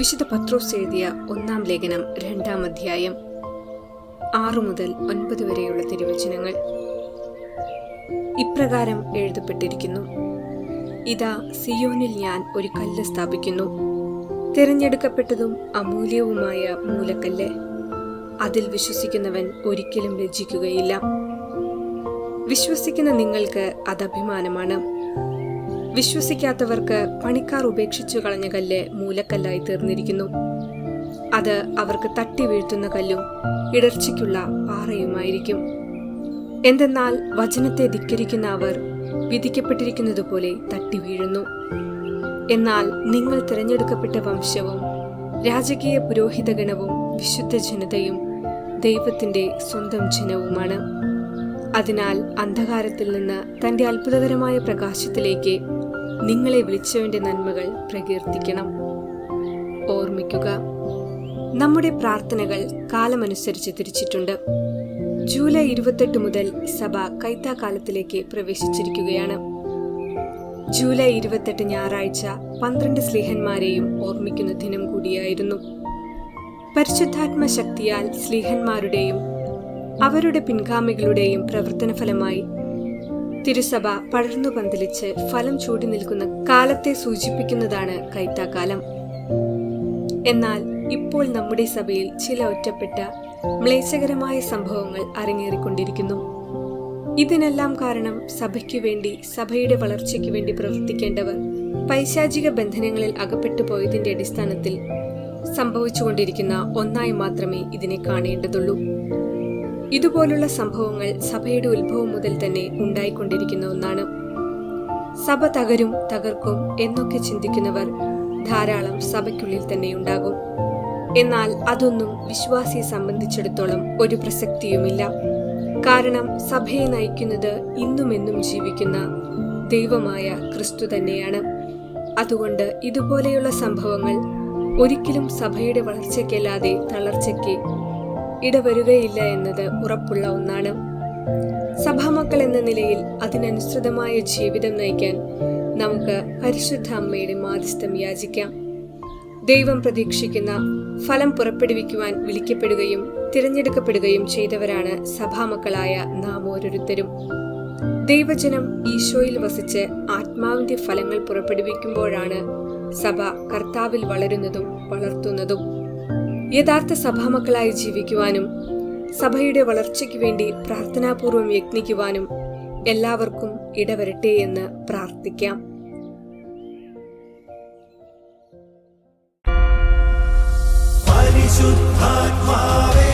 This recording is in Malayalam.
വിശുദ്ധ പത്രോസ് എഴുതിയ ഒന്നാം ലേഖനം രണ്ടാം അധ്യായം ആറു മുതൽ ഒൻപത് വരെയുള്ള തിരുവചനങ്ങൾ. ഇപ്രകാരം എഴുതപ്പെട്ടിരിക്കുന്നു. ഇതാ സിയോനിൽ ഞാൻ ഒരു കല്ല് സ്ഥാപിക്കുന്നു. തിരഞ്ഞെടുക്കപ്പെട്ടതും അമൂല്യവുമായ മൂലക്കല്ല്. അതിൽ വിശ്വസിക്കുന്നവൻ ഒരിക്കലും ലജ്ജിക്കുകയില്ല. വിശ്വസിക്കുന്ന നിങ്ങൾക്ക് അത് അഭിമാനമാണ് വിശ്വസിക്കാത്തവർക്ക് പണിക്കാർ ഉപേക്ഷിച്ചു കളഞ്ഞ കല്ല് മൂലക്കല്ലായി തീർന്നിരിക്കുന്നു. അത് അവർക്ക് തട്ടി വീഴ്ത്തുന്ന കല്ലും ഇടർച്ചയ്ക്കുള്ള പാറയുമായിരിക്കും. എന്തെന്നാൽ വചനത്തെ ധിക്കരിക്കുന്ന അവർ വിധിക്കപ്പെട്ടിരിക്കുന്നതുപോലെ തട്ടി വീഴുന്നു. എന്നാൽ നിങ്ങൾ തിരഞ്ഞെടുക്കപ്പെട്ട വംശവും രാജകീയ പുരോഹിതഗണവും വിശുദ്ധ ജനതയും ദൈവത്തിന്റെ സ്വന്തം ജനവുമാണ്. അതിനാൽ അന്ധകാരത്തിൽ നിന്ന് തന്റെ അത്ഭുതകരമായ പ്രകാശത്തിലേക്ക് നിങ്ങളെ വിളിച്ചവന്റെ നന്മകൾ പ്രകീർത്തിക്കണം. ഓർമ്മിക്കുക നമ്മുടെ പ്രാർത്ഥനകൾ കാലമനുസരിച്ച് തിരിച്ചിട്ടുണ്ട്. ജൂലൈ ഇരുപത്തെട്ട് മുതൽ സഭ കൈത്താക്കാലത്തിലേക്ക് പ്രവേശിച്ചിരിക്കുകയാണ്. ജൂലൈ ഇരുപത്തെട്ട് ഞായറാഴ്ച പന്ത്രണ്ട് സ്ലീഹന്മാരെയും ഓർമ്മിക്കുന്ന ദിനം കൂടിയായിരുന്നു. പരിശുദ്ധാത്മ ശക്തിയാൽ സ്ലീഹന്മാരുടെയും അവരുടെ പിൻഗാമികളുടെയും പ്രവർത്തന ഫലമായി തിരുസഭ പടർന്നു പന്തലിച്ച് ഫലം ചൂടി നിൽക്കുന്ന കാലത്തെ സൂചിപ്പിക്കുന്നതാണ് കൈത്താക്കാലം. എന്നാൽ ഇപ്പോൾ നമ്മുടെ സഭയിൽ ചില ഒറ്റപ്പെട്ട മ്ലേച്ഛകരമായ സംഭവങ്ങൾ അരങ്ങേറിക്കൊണ്ടിരിക്കുന്നു. ഇതിനെല്ലാം കാരണം സഭയ്ക്കു വേണ്ടി സഭയുടെ വളർച്ചയ്ക്ക് വേണ്ടി പ്രവർത്തിക്കേണ്ടവർ പൈശാചിക ബന്ധനങ്ങളിൽ അകപ്പെട്ടു പോയതിന്റെ അടിസ്ഥാനത്തിൽ സംഭവിച്ചുകൊണ്ടിരിക്കുന്ന ഒന്നായി മാത്രമേ ഇതിനെ കാണേണ്ടതുള്ളൂ. ഇതുപോലുള്ള സംഭവങ്ങൾ സഭയുടെ ഉത്ഭവം മുതൽ തന്നെ ഉണ്ടായിക്കൊണ്ടിരിക്കുന്ന ഒന്നാണ്. സഭ തകരും തകർക്കും എന്നൊക്കെ ചിന്തിക്കുന്നവർ ധാരാളം സഭയ്ക്കുള്ളിൽ തന്നെ ഉണ്ടാകും. എന്നാൽ അതൊന്നും വിശ്വാസിയെ സംബന്ധിച്ചിടത്തോളം ഒരു പ്രസക്തിയുമില്ല. കാരണം സഭയെ നയിക്കുന്നത് ഇന്നുമെന്നും ജീവിക്കുന്ന ദൈവമായ ക്രിസ്തു തന്നെയാണ്. അതുകൊണ്ട് ഇതുപോലെയുള്ള സംഭവങ്ങൾ ഒരിക്കലും സഭയുടെ വളർച്ചയ്ക്കല്ലാതെ തളർച്ചയ്ക്ക് ഇടവരുകയില്ല എന്നത് ഉറപ്പുള്ള ഒന്നാണ്. സഭാമക്കൾ എന്ന നിലയിൽ അതിനനുസൃതമായ ജീവിതം നയിക്കാൻ നമുക്ക് പരിശുദ്ധ അമ്മയുടെ മാധ്യസ്ഥം യാചിക്കാം. ദൈവം പ്രതീക്ഷിക്കുന്ന ഫലം പുറപ്പെടുവിക്കുവാൻ വിളിക്കപ്പെടുകയും തിരഞ്ഞെടുക്കപ്പെടുകയും ചെയ്തവരാണ് സഭാമക്കളായ നാം ഓരോരുത്തരും. ദൈവജനം ഈശോയിൽ വസിച്ച് ആത്മാവിന്റെ ഫലങ്ങൾ പുറപ്പെടുവിക്കുമ്പോഴാണ് സഭ കർത്താവിൽ വളരുന്നതും വളർത്തുന്നതും. യഥാർത്ഥ സഭാമക്കളായി ജീവിക്കുവാനും സഭയുടെ വളർച്ചയ്ക്ക് വേണ്ടി പ്രാർത്ഥനാപൂർവം യത്നിക്കുവാനും എല്ലാവർക്കും ഇടവരട്ടെ എന്ന് പ്രാർത്ഥിക്കാം. പരിശുദ്ധാത്മാവേ